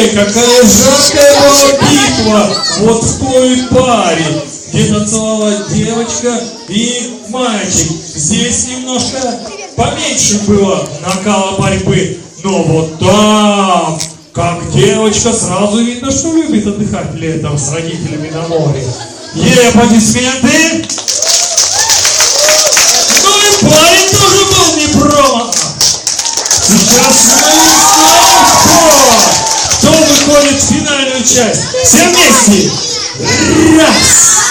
Ай-яй-яй, какая жаркая была битва вот в той паре, где танцевала девочка и мальчик. Здесь немножко поменьше было накала борьбы, но вот там, как девочка, сразу видно, что любит отдыхать летом с родителями на море. Ей аплодисменты! Ну и парень тоже был не промах. Сейчас мы часть. Все вместе. Раз,